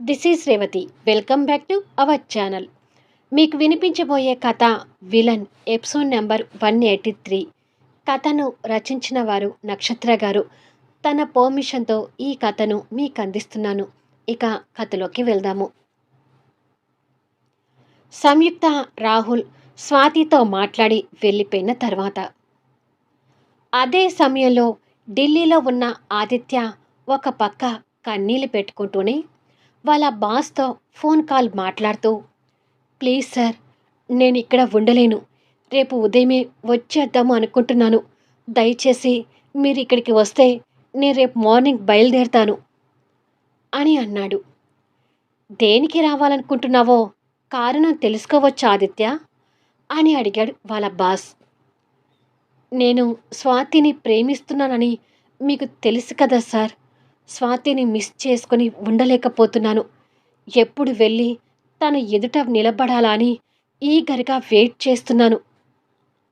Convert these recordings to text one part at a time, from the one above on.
This is Revathi welcome back to our channel మీకు వినిపించబోయే కథ villain episode number one eighty three కథను రచించిన వారు నక్షత్ర గారు. తన పర్మిషన్తో ఈ కథను మీకు అందిస్తున్నాను. ఇక కథలోకి వెళ్దాము. సంయుక్త రాహుల్ స్వాతితో మాట్లాడి వెళ్ళిపోయిన తర్వాత అదే సమయంలో ఢిల్లీలో ఉన్న ఆదిత్య ఒక పక్క కన్నీళ్ళు పెట్టుకుంటూనే వాళ్ళ బాస్తో ఫోన్ కాల్ మాట్లాడుతూ ప్లీజ్ సార్ నేను ఇక్కడ ఉండలేను. రేపు ఉదయమే వచ్చేద్దాము అనుకుంటున్నాను. దయచేసి మీరు ఇక్కడికి వస్తే నేను రేపు మార్నింగ్ బయలుదేరుతాను. అని అన్నాడు. దేనికి రావాలనుకుంటున్నావో కారణం తెలుసుకోవచ్చు ఆదిత్య? అని అడిగాడు వాళ్ళ బాస్. నేను స్వాతిని ప్రేమిస్తున్నానని మీకు తెలుసు కదా సార్. స్వాతిని మిస్ చేసుకుని ఉండలేకపోతున్నాను. ఎప్పుడు వెళ్ళి తను ఎదుట నిలబడాలా అని ఈగరిగా వెయిట్ చేస్తున్నాను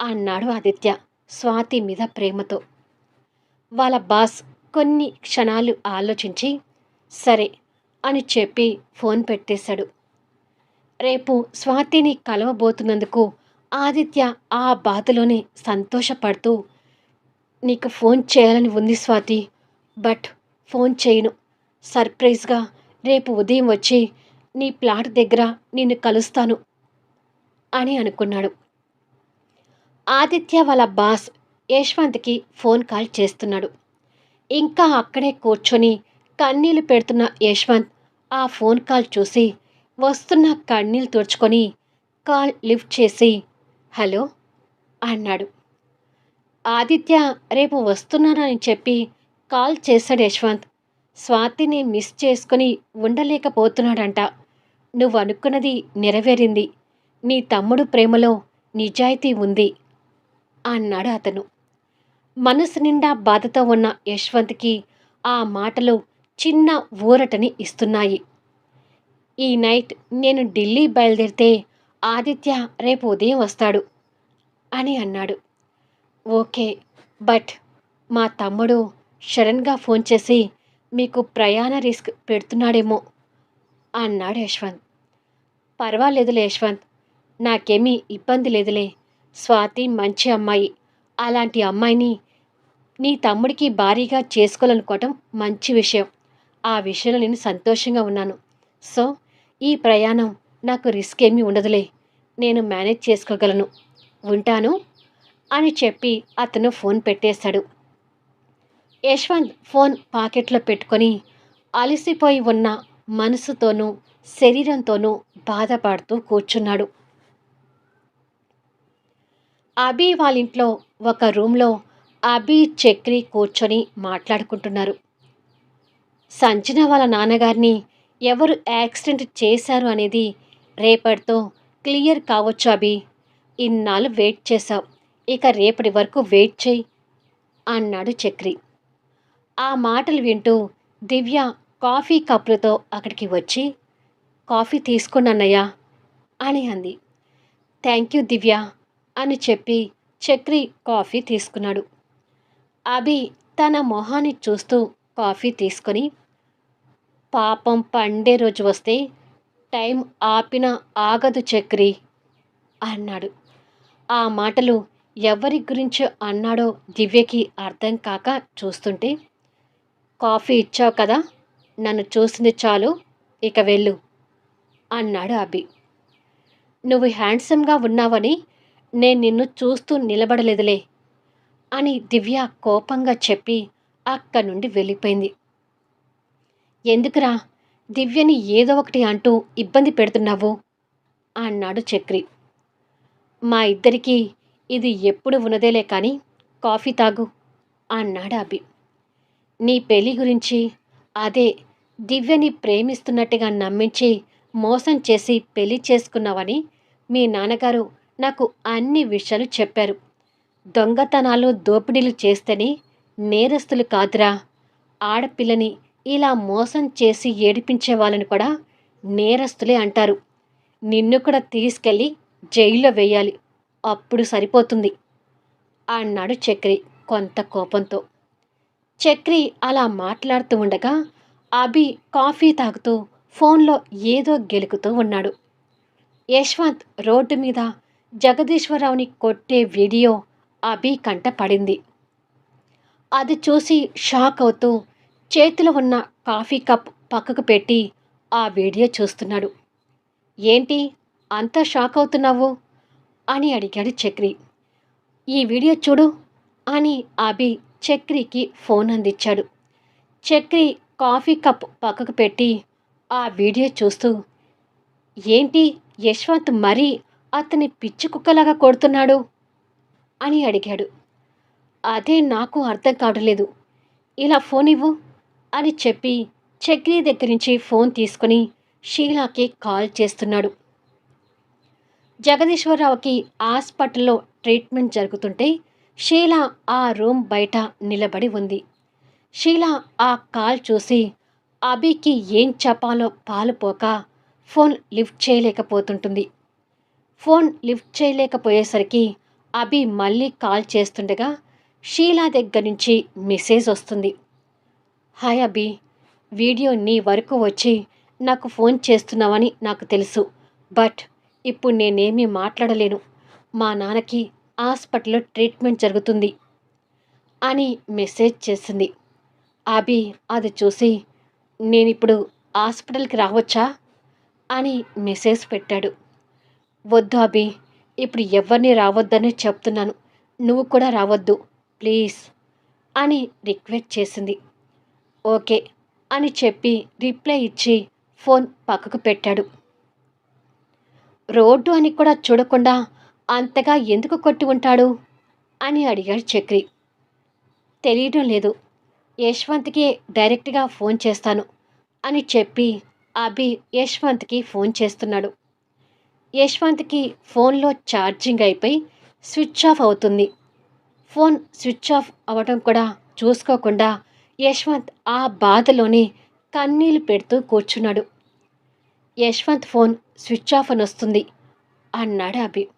అన్నాడు ఆదిత్య స్వాతి మీద ప్రేమతో. వాళ్ళ బాస్ కొన్ని క్షణాలు ఆలోచించి సరే అని చెప్పి ఫోన్ పెట్టేశాడు. రేపు స్వాతిని కలవబోతున్నందుకు ఆదిత్య ఆ బాధలోనే సంతోషపడుతూ నీకు ఫోన్ చేయాలని ఉంది స్వాతి బట్ ఫోన్ చేయను. సర్ప్రైజ్గా రేపు ఉదయం వచ్చి నీ ప్లాట్ దగ్గర నిన్ను కలుస్తాను అని అనుకున్నాడు. ఆదిత్య వాళ్ళ బాస్ యశ్వంత్కి ఫోన్ కాల్ చేస్తున్నాడు. ఇంకా అక్కడే కూర్చొని కన్నీళ్ళు పెడుతున్న యశ్వంత్ ఆ ఫోన్ కాల్ చూసి వస్తున్న కన్నీళ్ళు తుడుచుకొని కాల్ లిఫ్ట్ చేసి హలో అన్నాడు. ఆదిత్య రేపు వస్తున్నానని చెప్పి కాల్ చేశాడు యశ్వంత్. స్వాతిని మిస్ చేసుకుని ఉండలేకపోతున్నాడంట. నువ్వు అనుకున్నది నెరవేరింది. నీ తమ్ముడు ప్రేమలో నిజాయితీ ఉంది అన్నాడు అతను. మనసు నిండా బాధతో ఉన్న యశ్వంత్కి ఆ మాటలు చిన్న ఊరటని ఇస్తున్నాయి. ఈ నైట్ నేను ఢిల్లీ బయలుదేరితే ఆదిత్య రేపు ఉదయం వస్తాడు అని అన్నాడు. ఓకే బట్ మా తమ్ముడు శరణ్గా ఫోన్ చేసి మీకు ప్రయాణ రిస్క్ పెడుతున్నాడేమో అన్నాడు యశ్వంత్. పర్వాలేదులే యశ్వంత్ నాకేమీ ఇబ్బంది లేదులే. స్వాతి మంచి అమ్మాయి. అలాంటి అమ్మాయిని నీ తమ్ముడికి భారీగా చేసుకోవాలనుకోవటం మంచి విషయం. ఆ విషయంలో నేను సంతోషంగా ఉన్నాను. సో ఈ ప్రయాణం నాకు రిస్క్ ఏమీ ఉండదులే. నేను మేనేజ్ చేసుకోగలను. ఉంటాను? అని చెప్పి అతను ఫోన్ పెట్టేశాడు. యశ్వంత్ ఫోన్ పాకెట్లో పెట్టుకొని అలసిపోయి ఉన్న మనసుతోనూ శరీరంతోనూ బాధపడుతూ కూర్చున్నాడు. అభి వాళ్ళింట్లో ఒక రూమ్లో అభి చక్రి కూర్చొని మాట్లాడుకుంటున్నారు. సంజన వాళ్ళ నాన్నగారిని ఎవరు యాక్సిడెంట్ చేశారు అనేది రేపటితో క్లియర్ కావచ్చు అభి. ఇన్నాళ్ళు వెయిట్ చేశావు. ఇక రేపటి వరకు వెయిట్ చేయి అన్నాడు చక్రి. ఆ మాటలు వింటూ దివ్య కాఫీ కప్పులతో అక్కడికి వచ్చి కాఫీ తీసుకున్నానయ్యా అని అంది. థ్యాంక్ యూ దివ్య అని చెప్పి చక్రి కాఫీ తీసుకున్నాడు. అభి తన మొహాన్ని చూస్తూ కాఫీ తీసుకొని పాపం పండే రోజు వస్తే టైం ఆపిన ఆగదు చక్రి అన్నాడు. ఆ మాటలు ఎవరి గురించి అన్నాడో దివ్యకి అర్థం కాక చూస్తుంటే కాఫీ ఇచ్చావు కదా నన్ను చూసింది చాలు ఇక వెళ్ళు అన్నాడు అభి. నువ్వు హ్యాండ్సమ్గా ఉన్నావని నేను నిన్ను చూస్తూ నిలబడలేదులే అని దివ్య కోపంగా చెప్పి అక్కడి నుండి వెళ్ళిపోయింది. ఎందుకురా దివ్యని ఏదో ఒకటి అంటూ ఇబ్బంది పెడుతున్నావు అన్నాడు చక్రి. మా ఇద్దరికీ ఇది ఎప్పుడు ఉన్నదేలే కానీ కాఫీ తాగు అన్నాడు అభి. నీ పెళ్ళి గురించి అదే దివ్యని ప్రేమిస్తున్నట్టుగా నమ్మించి మోసం చేసి పెళ్ళి చేసుకున్నావని మీ నాన్నగారు నాకు అన్ని విషయాలు చెప్పారు. దొంగతనాలు దోపిడీలు చేస్తేనే నేరస్తులు కాదురా. ఆడపిల్లని ఇలా మోసం చేసి ఏడిపించే వాళ్ళని కూడా నేరస్తులే అంటారు. నిన్ను కూడా తీసుకెళ్ళి జైల్లో వేయాలి. అప్పుడు సరిపోతుంది. అన్నాడు చక్రి కొంత కోపంతో. చక్రి అలా మాట్లాడుతూ ఉండగా అభి కాఫీ తాగుతూ ఫోన్లో ఏదో గెలుకుతూ ఉన్నాడు. యశ్వంత్ రోడ్డు మీద జగదీశ్వరరావుని కొట్టే వీడియో అభి కంట పడింది. అది చూసి షాక్ అవుతూ చేతిలో ఉన్న కాఫీ కప్ పక్కకు పెట్టి ఆ వీడియో చూస్తున్నాడు. ఏంటి అంత షాక్ అవుతున్నావు? అని అడిగాడు చక్రి. ఈ వీడియో చూడు అని అభి చక్రికి ఫోన్ అందించాడు. చక్రి కాఫీ కప్ పక్కకు పెట్టి ఆ వీడియో చూస్తూ ఏంటి యశ్వంత్ మరీ అతని పిచ్చి కుక్కలాగా కొడుతున్నాడు? అని అడిగాడు. అదే నాకు అర్థం కావట్లేదు. ఇలా ఫోన్ ఇవ్వు అని చెప్పి చక్రి దగ్గర నుంచి ఫోన్ తీసుకుని షీలాకి కాల్ చేస్తున్నాడు. జగదీశ్వరరావుకి హాస్పిటల్లో ట్రీట్మెంట్ జరుగుతుంటే షీలా ఆ రూమ్ బయట నిలబడి ఉంది. షీలా ఆ కాల్ చూసి అభికి ఏం చెప్పాలో పాలుపోక ఫోన్ లిఫ్ట్ చేయలేకపోతుంటుంది. ఫోన్ లిఫ్ట్ చేయలేకపోయేసరికి అభి మళ్ళీ కాల్ చేస్తుండగా షీలా దగ్గర నుంచి మెసేజ్ వస్తుంది. హాయ్ అభి వీడియో నీ వరకు వచ్చి నాకు ఫోన్ చేస్తున్నావని నాకు తెలుసు బట్ ఇప్పుడు నేనేమీ మాట్లాడలేను. మా నాన్నకి హాస్పిటల్లో ట్రీట్మెంట్ జరుగుతుంది అని మెసేజ్ చేసింది. అభి అది చూసి నేను ఇప్పుడు హాస్పిటల్కి రావచ్చా? అని మెసేజ్ పెట్టాడు. వద్దు అభి ఇప్పుడు ఎవరిని రావద్దని చెప్తున్నాను. నువ్వు కూడా రావద్దు ప్లీజ్ అని రిక్వెస్ట్ చేసింది. ఓకే అని చెప్పి రిప్లై ఇచ్చి ఫోన్ పక్కకు పెట్టాడు. రోడ్డు అని కూడా చూడకుండా అంతగా ఎందుకు కొట్టి ఉంటాడు? అని అడిగాడు చక్రి. తెలియడం లేదు. యశ్వంత్కి డైరెక్ట్గా ఫోన్ చేస్తాను అని చెప్పి అభి యశ్వంత్కి ఫోన్ చేస్తున్నాడు. యశ్వంత్కి ఫోన్లో ఛార్జింగ్ అయిపోయి స్విచ్ ఆఫ్ అవుతుంది. ఫోన్ స్విచ్ ఆఫ్ అవ్వడం కూడా చూసుకోకుండా యశ్వంత్ ఆ బాధలోనే కన్నీళ్ళు పెడుతూ కూర్చున్నాడు. యశ్వంత్ ఫోన్ స్విచ్ ఆఫ్ అని వస్తుంది అన్నాడు అభి.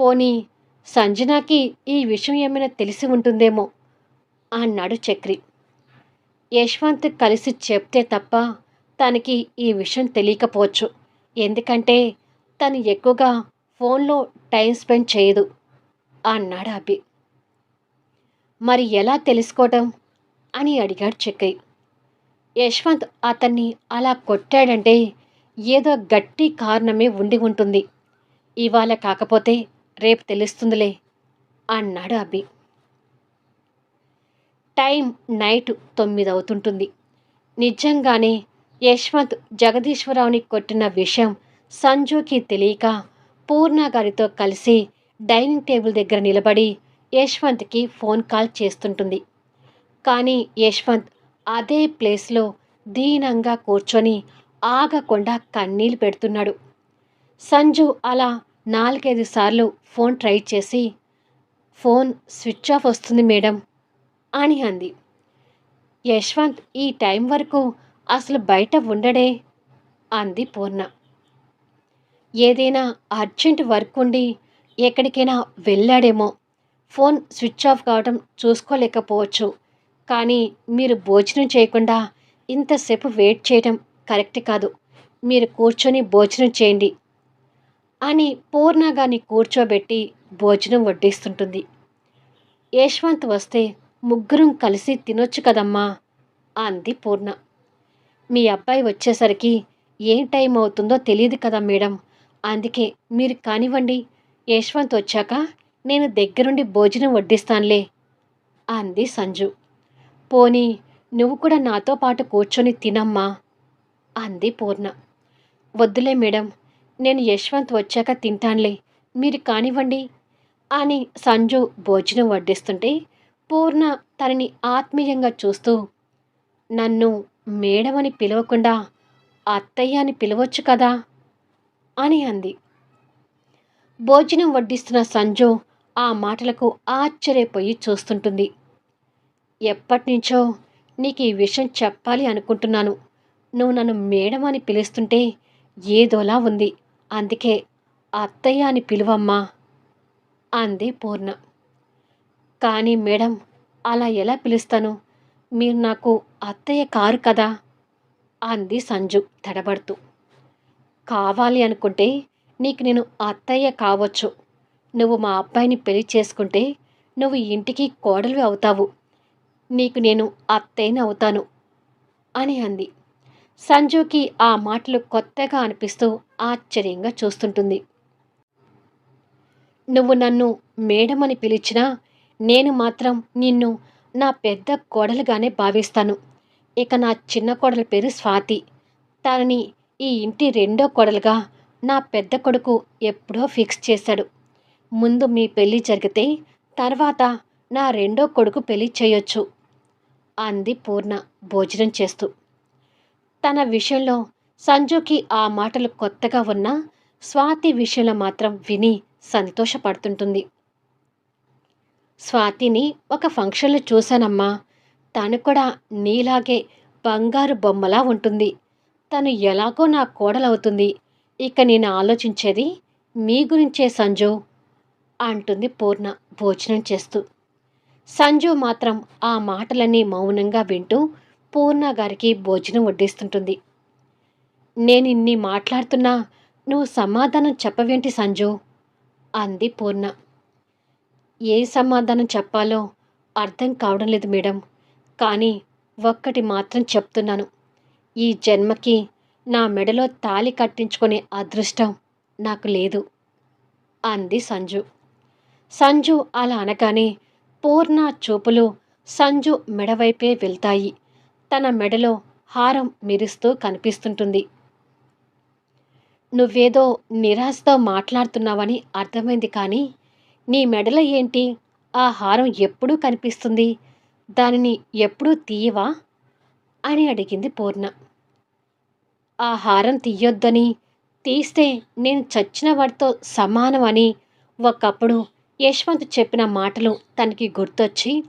పోనీ సంజనాకి ఈ విషయం ఏమైనా తెలిసి ఉంటుందేమో అన్నాడు చక్రి. యశ్వంత్ కలిసి చెప్తే తప్ప తనకి ఈ విషయం తెలియకపోవచ్చు. ఎందుకంటే తను ఎక్కువగా ఫోన్లో టైం స్పెండ్ చేయదు అన్నాడు అభి. మరి ఎలా తెలుసుకోవటం అని అడిగాడు చక్రి. యశ్వంత్ అతన్ని అలా కొట్టాడంటే ఏదో గట్టి కారణమే ఉండి ఉంటుంది. ఇవాళ కాకపోతే రేపు తెలుస్తుందిలే అన్నాడు అభి. టైం నైట్ తొమ్మిది అవుతుంటుంది. నిజంగానే యశ్వంత్ జగదీశ్వరరావుని కొట్టిన విషయం సంజుకి తెలియక పూర్ణ గారితో కలిసి డైనింగ్ టేబుల్ దగ్గర నిలబడి యశ్వంత్కి ఫోన్ కాల్ చేస్తుంటుంది. కానీ యశ్వంత్ అదే ప్లేస్లో దీనంగా కూర్చొని ఆగకుండా కన్నీళ్ళు పెడుతున్నాడు. సంజు అలా నాలుగైదు సార్లు ఫోన్ ట్రై చేసి ఫోన్ స్విచ్ ఆఫ్ వస్తుంది మేడం అని అంది. యశ్వంత్ ఈ టైం వరకు అసలు బయట ఉండడే అంది పూర్ణ. ఏదైనా అర్జెంట్ వర్క్ ఉండి ఎక్కడికైనా వెళ్ళాడేమో ఫోన్ స్విచ్ ఆఫ్ కావడం చూసుకోలేకపోవచ్చు. కానీ మీరు భోజనం చేయకుండా ఇంతసేపు వెయిట్ చేయడం కరెక్ట్ కాదు. మీరు కూర్చొని భోజనం చేయండి అని పూర్ణగాని కూర్చోబెట్టి భోజనం వడ్డిస్తుంటుంది. యశ్వంత్ వస్తే ముగ్గురం కలిసి తినొచ్చు కదమ్మా అంది పూర్ణ. మీ అబ్బాయి వచ్చేసరికి ఏం టైం అవుతుందో తెలియదు కదా మేడం అందుకే మీరు కానివ్వండి. యశ్వంత్ వచ్చాక నేను దగ్గరుండి భోజనం వడ్డిస్తానులే అంది సంజు. పోనీ నువ్వు కూడా నాతో పాటు కూర్చొని తినమ్మా అంది పూర్ణ. వద్దులే మేడం నేను యశ్వంత్ వచ్చాక తింటానులే మీరు కానివ్వండి. అని సంజు భోజనం వడ్డిస్తుంటే పూర్ణ తనని ఆత్మీయంగా చూస్తూ నన్ను మేడమని పిలవకుండా అత్తయ్య అని పిలవచ్చు కదా? అని అంది. భోజనం వడ్డిస్తున్న సంజు ఆ మాటలకు ఆశ్చర్యపోయి చూస్తుంటుంది. ఎప్పటినుంచో నీకు ఈ విషయం చెప్పాలి అనుకుంటున్నాను. నువ్వు నన్ను మేడం అని పిలుస్తుంటే ఏదోలా ఉంది. అందుకే అత్తయ్య అని పిలువమ్మా అంది పూర్ణ. కానీ మేడం అలా ఎలా పిలుస్తాను? మీరు నాకు అత్తయ్య కారు కదా అంది సంజు తడబడుతూ. కావాలి అనుకుంటే నీకు నేను అత్తయ్య కావచ్చు. నువ్వు మా అబ్బాయిని పెళ్ళి చేసుకుంటే నువ్వు ఇంటికి కోడలు అవుతావు. నీకు నేను అత్తయ్యని అవుతాను అని అంది. సంజుకి ఆ మాటలు కొత్తగా అనిపిస్తూ ఆశ్చర్యంగా చూస్తుంటుంది. నువ్వు నన్ను మేడం అని పిలిచినా నేను మాత్రం నిన్ను నా పెద్ద కోడలుగానే భావిస్తాను. ఇక నా చిన్న కోడల పేరు స్వాతి. తనని ఈ ఇంటి రెండో కోడలుగా నా పెద్ద కొడుకు ఎప్పుడో ఫిక్స్ చేశాడు. ముందు మీ పెళ్ళి జరిగితే తర్వాత నా రెండో కొడుకు పెళ్ళి చేయొచ్చు అంది పూర్ణ భోజనం చేస్తూ. తన విషయంలో సంజుకి ఆ మాటలు కొత్తగా ఉన్నా స్వాతి విషయంలో మాత్రం విని సంతోషపడుతుంటుంది. స్వాతిని ఒక ఫంక్షన్లో చూశానమ్మా. తను కూడా నీలాగే బంగారు బొమ్మలా ఉంటుంది. తను ఎలాగో నా కోడలవుతుంది. ఇక నేను ఆలోచించేది మీ గురించే సంజు అంటుంది పూర్ణ భోజనం చేస్తూ. సంజు మాత్రం ఆ మాటలన్నీ మౌనంగా వింటూ పూర్ణ గారికి భోజనం వడ్డిస్తుంటుంది. నేను ఇన్ని మాట్లాడుతున్నా నువ్వు సమాధానం చెప్పవేంటి సంజు? అంది పూర్ణ. ఏ సమాధానం చెప్పాలో అర్థం కావడం లేదు మేడం. కానీ ఒక్కటి మాత్రం చెప్తున్నాను. ఈ జన్మకి నా మెడలో తాలి కట్టించుకునే అదృష్టం నాకు లేదు అంది సంజు. సంజు అలా అనగానే పూర్ణ చూపులు సంజు మెడవైపే వెళ్తాయి. తన మెడలో హారం మెరుస్తూ కనిపిస్తుంటుంది. నువ్వేదో నిరాశతో మాట్లాడుతున్నావని అర్థమైంది కానీ నీ మెడలో ఏంటి? ఆ హారం ఎప్పుడూ కనిపిస్తుంది? దానిని ఎప్పుడూ తీయవా? అని అడిగింది పూర్ణ. ఆ హారం తీయొద్దని తీస్తే నేను చచ్చిన వాడితో సమానం అని ఒకప్పుడు యశ్వంత్ చెప్పిన మాటలు తనకి గుర్తొచ్చి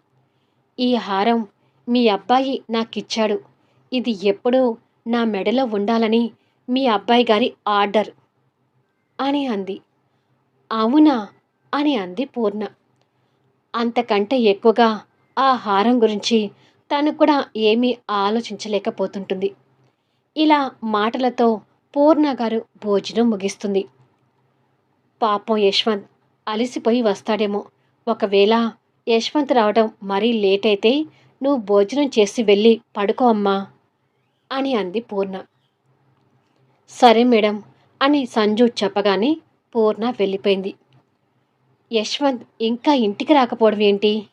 ఈ హారం మీ అబ్బాయి నాకిచ్చాడు. ఇది ఎప్పుడూ నా మెడలో ఉండాలని మీ అబ్బాయి గారి ఆర్డర్. అని అంది. అవునా? అని అంది పూర్ణ. అంతకంటే ఎక్కువగా ఆ హారం గురించి తను కూడా ఏమీ ఆలోచించలేకపోతుంటుంది. ఇలా మాటలతో పూర్ణ గారు భోజనం ముగిస్తుంది. పాపం యశ్వంత్ అలసిపోయి వస్తాడేమో. ఒకవేళ యశ్వంత్ రావడం మరీ లేట్ అయితే నువ్వు భోజనం చేసి వెళ్ళి పడుకో అమ్మా అని అంది పూర్ణ. సరే మేడం అని సంజు చెప్పగానే పూర్ణ వెళ్ళిపోయింది. యశ్వంత్ ఇంకా ఇంటికి రాకపోవడం ఏంటి?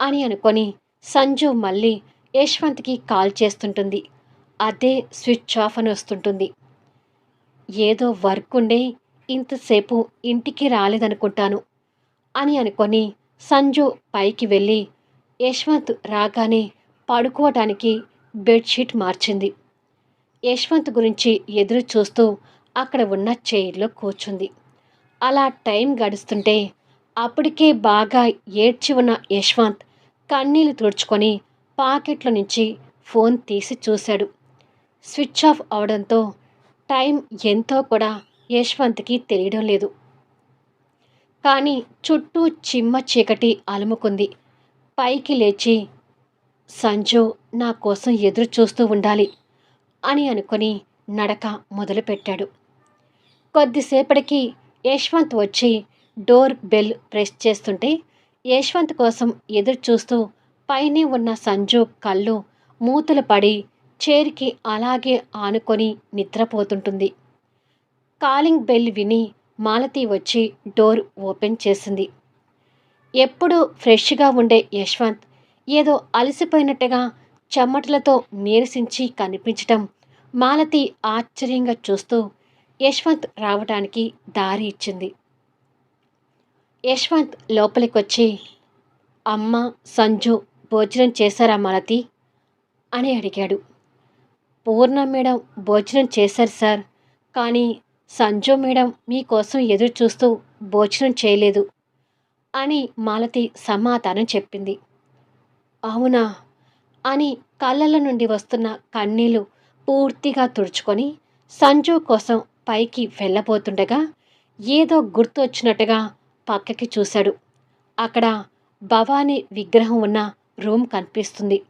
అని అనుకొని సంజు మళ్ళీ యశ్వంత్కి కాల్ చేస్తుంటుంది. అదే స్విచ్ ఆఫ్ అని వస్తుంటుంది. ఏదో వర్క్ ఉండే ఇంతసేపు ఇంటికి రాలేదనుకుంటాను అని అనుకొని సంజు పైకి వెళ్ళి యశ్వంత్ రాగానే పడుకోవటానికి బెడ్షీట్ మార్చింది. యశ్వంత్ గురించి ఎదురు చూస్తూ అక్కడ ఉన్న చైర్లో కూర్చుంది. అలా టైం గడుస్తుంటే అప్పటికే బాగా ఏడ్చి ఉన్న యశ్వంత్ కన్నీళ్ళు తుడుచుకొని పాకెట్లో నుంచి ఫోన్ తీసి చూశాడు. స్విచ్ ఆఫ్ అవడంతో టైం ఎంతో కూడా యశ్వంత్కి తెలియడం లేదు. కానీ చుట్టూ చిమ్మ చీకటి అలుముకుంది. పైకి లేచి సంజు నా కోసం ఎదురు చూస్తూ ఉండాలి అని అనుకుని నడక మొదలుపెట్టాడు. కొద్దిసేపటికి యశ్వంత్ వచ్చి డోర్ బెల్ ప్రెస్ చేస్తుంటే యశ్వంత్ కోసం ఎదురు చూస్తూ పైనే ఉన్న సంజు కళ్ళు మూతలు పడి చేరికి అలాగే ఆనుకొని నిద్రపోతుంటుంది. కాలింగ్ బెల్ విని మాలతి వచ్చి డోర్ ఓపెన్ చేసింది. ఎప్పుడూ ఫ్రెష్గా ఉండే యశ్వంత్ ఏదో అలసిపోయినట్టుగా చెమ్మటలతో నీరసించి కనిపించటం మాలతి ఆశ్చర్యంగా చూస్తూ యశ్వంత్ రావడానికి దారి ఇచ్చింది. యశ్వంత్ లోపలికొచ్చి అమ్మ సంజు భోజనం చేశారా మాలతి? అని అడిగాడు. పూర్ణ మేడం భోజనం చేశారు సార్ కానీ సంజు మేడం మీకోసం ఎదురు చూస్తూ భోజనం చేయలేదు. అని మాలతి సమాధానం చెప్పింది. అవునా? అని కళ్ళల నుండి వస్తున్న కన్నీళ్ళు పూర్తిగా తుడుచుకొని సంజు కోసం పైకి వెళ్ళబోతుండగా ఏదో గుర్తు వచ్చినట్టుగా పక్కకి చూశాడు. అక్కడ భవానీ విగ్రహం ఉన్న రూమ్ కనిపిస్తుంది.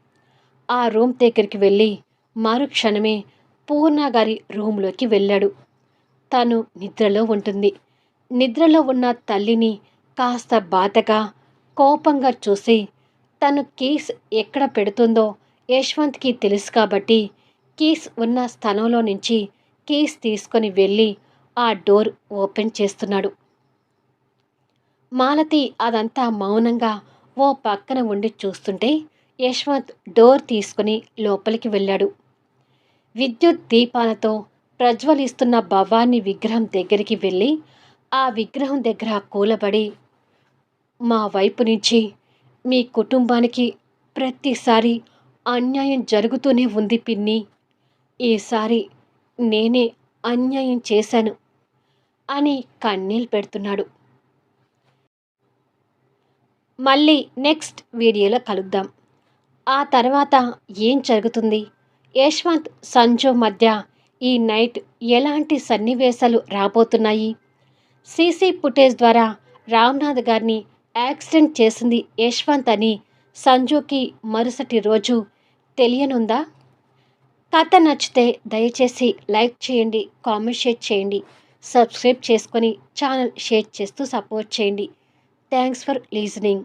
ఆ రూమ్ దగ్గరికి వెళ్ళి మరుక్షణమే పూర్ణ గారి రూమ్లోకి వెళ్ళాడు. తను నిద్రలో ఉంటుంది. నిద్రలో ఉన్న తల్లిని కాస్త బాధగా కోపంగా చూసి తను కీస్ ఎక్కడ పెడుతుందో యశ్వంత్కి తెలుసు కాబట్టి కీస్ ఉన్న స్థలంలో నుంచి కీస్ తీసుకొని వెళ్ళి ఆ డోర్ ఓపెన్ చేస్తున్నాడు. మాలతి అదంతా మౌనంగా ఓ పక్కన ఉండి చూస్తుంటే యశ్వంత్ డోర్ తీసుకుని లోపలికి వెళ్ళాడు. విద్యుత్ దీపాలతో ప్రజ్వలిస్తున్న భవాన్ని విగ్రహం దగ్గరికి వెళ్ళి ఆ విగ్రహం దగ్గర కూలబడి మా వైపు నుంచి మీ కుటుంబానికి ప్రతిసారి అన్యాయం జరుగుతూనే ఉంది పిన్ని. ఈసారి నేనే అన్యాయం చేశాను అని కన్నీళ్ళు పెడుతున్నాడు. మళ్ళీ నెక్స్ట్ వీడియోలో కలుద్దాం. ఆ తర్వాత ఏం జరుగుతుంది? యశ్వంత్ సంజు మధ్య ఈ నైట్ ఎలాంటి సన్నివేశాలు రాబోతున్నాయి? సీసీ ఫుటేజ్ ద్వారా రామ్నాథ్ గారిని యాక్సిడెంట్ చేసింది యశ్వంత్ అని సంజుకి మరుసటి రోజు తెలియనుందా? కథ నచ్చితే దయచేసి లైక్ చేయండి కామెంట్ షేర్ చేయండి సబ్స్క్రైబ్ చేసుకొని ఛానల్ షేర్ చేస్తూ సపోర్ట్ చేయండి. Thanks for listening.